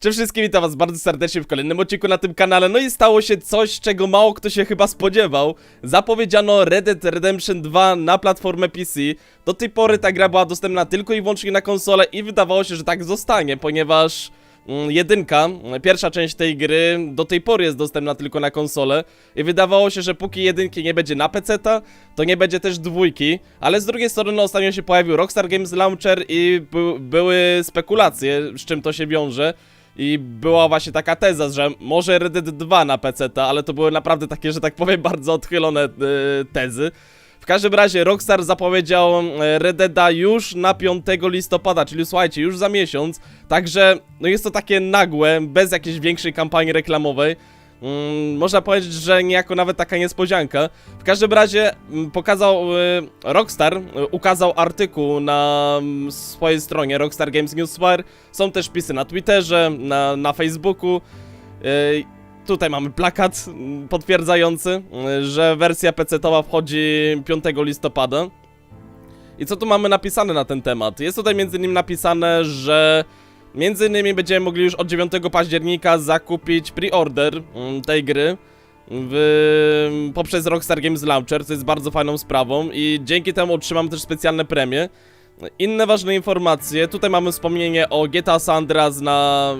Cześć wszystkim, witam was bardzo serdecznie w kolejnym odcinku na tym kanale. No i stało się coś, czego mało kto się chyba spodziewał. Zapowiedziano Red Dead Redemption 2 na platformę PC. Do tej pory ta gra była dostępna tylko i wyłącznie na konsolę i wydawało się, że tak zostanie, ponieważ mm, jedynka, pierwsza część tej gry do tej pory jest dostępna tylko na konsolę i wydawało się, że póki jedynki nie będzie na PC-ta, to nie będzie też dwójki, ale z drugiej strony ostatnio się pojawił Rockstar Games Launcher i by, były spekulacje, z czym to się wiąże. I była właśnie taka teza, że może Red Dead 2 na PC, ale to były naprawdę takie, że tak powiem, bardzo odchylone e, tezy. W każdym razie Rockstar zapowiedział e, Red Deada już na 5 listopada, czyli słuchajcie, już za miesiąc. Także no jest to takie nagłe, bez jakiejś większej kampanii reklamowej. Mm, można powiedzieć, że niejako nawet taka niespodzianka. W każdym razie mm, pokazał y, Rockstar, y, ukazał artykuł na mm, swojej stronie Rockstar Games Newswire. Są też wpisy na Twitterze, na, na Facebooku. Y, tutaj mamy plakat mm, potwierdzający, y, że wersja PC-towa wchodzi 5 listopada. I co tu mamy napisane na ten temat? Jest tutaj między innymi napisane, że Między innymi będziemy mogli już od 9 października zakupić pre-order mm, tej gry w, poprzez Rockstar Games Launcher, co jest bardzo fajną sprawą i dzięki temu otrzymam też specjalne premie. Inne ważne informacje, tutaj mamy wspomnienie o GTA San Andreas na...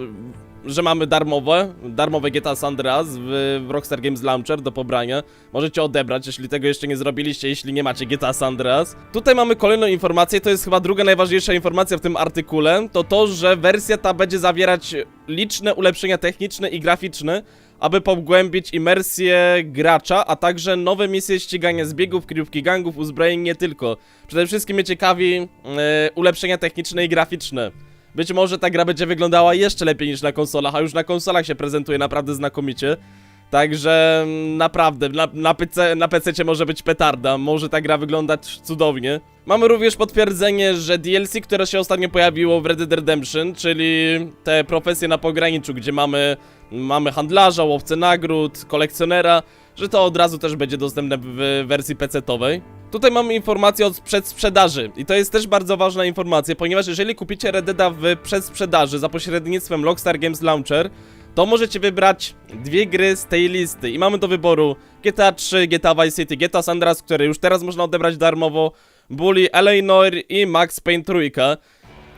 że mamy darmowe, darmowe GTA San Andreas w, w Rockstar Games Launcher do pobrania. Możecie odebrać, jeśli tego jeszcze nie zrobiliście, jeśli nie macie GTA San Andreas. Tutaj mamy kolejną informację, to jest chyba druga najważniejsza informacja w tym artykule, to to, że wersja ta będzie zawierać liczne ulepszenia techniczne i graficzne, aby pogłębić imersję gracza, a także nowe misje ścigania zbiegów, kryjówki gangów, uzbrojeń nie tylko. Przede wszystkim mnie ciekawi e, ulepszenia techniczne i graficzne. Być może ta gra będzie wyglądała jeszcze lepiej niż na konsolach, a już na konsolach się prezentuje naprawdę znakomicie. Także mm, naprawdę, na, na, PC, na może być petarda, może ta gra wyglądać cudownie. Mamy również potwierdzenie, że DLC, które się ostatnio pojawiło w Red Dead Redemption, czyli te profesje na pograniczu, gdzie mamy, mamy handlarza, łowcę nagród, kolekcjonera, że to od razu też będzie dostępne w wersji PC-towej. Tutaj mamy informację od przedsprzedaży i to jest też bardzo ważna informacja, ponieważ jeżeli kupicie Red Deada w przedsprzedaży za pośrednictwem Rockstar Games Launcher, to możecie wybrać dwie gry z tej listy i mamy do wyboru GTA 3, GTA Vice City, GTA San Andreas, które już teraz można odebrać darmowo, Bully, LA Noir i Max Payne trójka.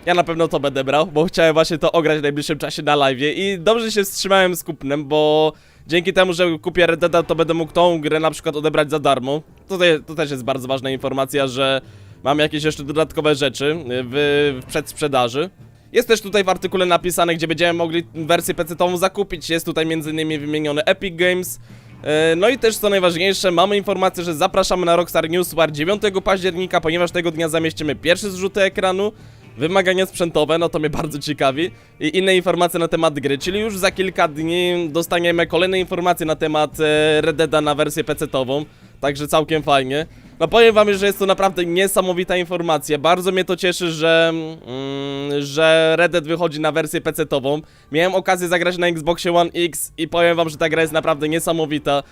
Ja na pewno to będę brał, bo chciałem właśnie to ograć w najbliższym czasie na live i dobrze się wstrzymałem z kupnem, bo dzięki temu, że kupię Red Deada, to będę mógł tą grę na przykład odebrać za darmo. Tutaj, to też jest bardzo ważna informacja, że mamy jakieś jeszcze dodatkowe rzeczy w, w przedsprzedaży. Jest też tutaj w artykule napisane, gdzie będziemy mogli wersję PC-tową zakupić. Jest tutaj m.in. wymieniony Epic Games. E, No i też co najważniejsze, mamy informację, że zapraszamy na Rockstar Newswire 9 października, ponieważ tego dnia zamieścimy pierwsze zrzuty ekranu. Wymagania sprzętowe, no to mnie bardzo ciekawi. I inne informacje na temat gry, czyli już za kilka dni dostaniemy kolejne informacje na temat e, Red Deada na wersję PC-tową. Także całkiem fajnie. No powiem wam, że jest to naprawdę niesamowita informacja. Bardzo mnie to cieszy, że, mm, że Red Dead wychodzi na wersję PC-tową. Miałem okazję zagrać na Xboxie One X i powiem wam, że ta gra jest naprawdę niesamowita.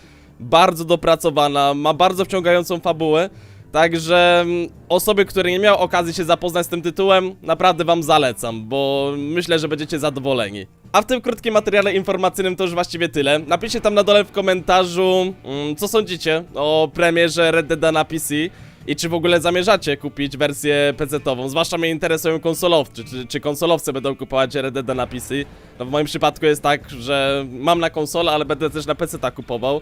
Bardzo dopracowana, ma bardzo wciągającą fabułę. Także mm, osoby, które nie miały okazji się zapoznać z tym tytułem, naprawdę wam zalecam, bo myślę, że będziecie zadowoleni. A w tym krótkim materiale informacyjnym to już właściwie tyle. Napiszcie tam na dole w komentarzu, mm, co sądzicie o premierze Red Dead na PC i czy w ogóle zamierzacie kupić wersję PC-tową. Zwłaszcza mnie interesują konsolowcy, czy, czy konsolowcy będą kupować Red Dead na PC. No w moim przypadku jest tak, że mam na konsolę, ale będę też na PC-ta kupował.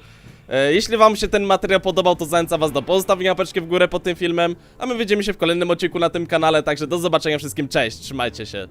E, Jeśli wam się ten materiał podobał, to zachęcam was do pozostawienia łapeczki w górę pod tym filmem, a my widzimy się w kolejnym odcinku na tym kanale, także do zobaczenia wszystkim, cześć, trzymajcie się.